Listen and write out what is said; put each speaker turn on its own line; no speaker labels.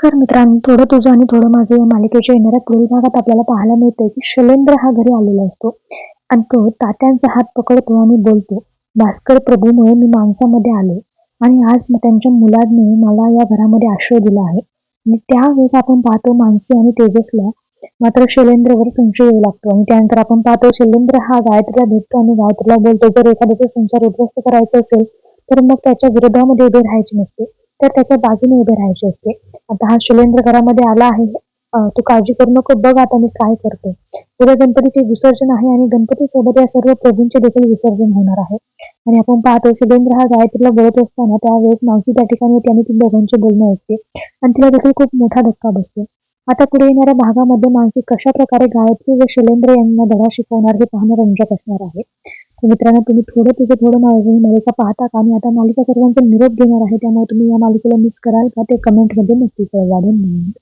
तर मित्रांनो थोडं तुझं आणि थोडं माझं या मालिकेच्या येणाऱ्या पुढील भागात आपल्याला पाहायला मिळतं की शैलेंद्र हा घरी आलेला असतो. आणि तो तात्यांचा हात पकडतो आणि बोलतो भास्कर प्रभूमुळे मी माणसामध्ये आलो आणि आज त्यांच्या मुलाने मला या घरामध्ये आश्रय दिला आहे. आणि त्यावेळेस आपण पाहतो मानसी आणि तेजसला मात्र शैलेंद्रवर संशय येऊ लागतो आणि त्यानंतर आपण पाहतो शैलेंद्र हा गायत्रीला भेटतो आणि गायत्रीला बोलतो जर एखाद्याचा संसार उद्ध्वस्त करायचा असेल तर मग त्याच्या विरोधामध्ये उभे राहायचे नसते. तर त्याच्या बाजूने उभे राहायचे असते. आता हा शैलेंद्र घरामध्ये आला आहे. तू काळजी करू नको. बघ आता मी काय करतो उद्या गणपतीचे विसर्जन आहे आणि गणपती सोबत या सर्व प्रभूंचे देखील विसर्जन होणार आहे. आणि आपण पाहतो शैलेंद्र हा गायत्रीला बोलत असताना त्यावेळेस मानसी त्या ठिकाणी येते आणि ती दोघांचे बोलणं ऐकते. आणि तिला देखील खूप मोठा धक्का बसतो. आता पुढे येणाऱ्या भागामध्ये मानसी कशा प्रकारे गायत्री व शैलेंद्र यांना धडा शिकवणार हे पाहणं रंजक असणार आहे. तर मित्रांनो तुम्ही थोडं तिथे थोडं माझी मालिका पाहता का? आणि आता मालिका सर्वांचा निरोप घेणार आहे. त्यामुळे तुम्ही या मालिकेला मिस कराल का ते कमेंटमध्ये नक्की कळवा. धन्यवाद.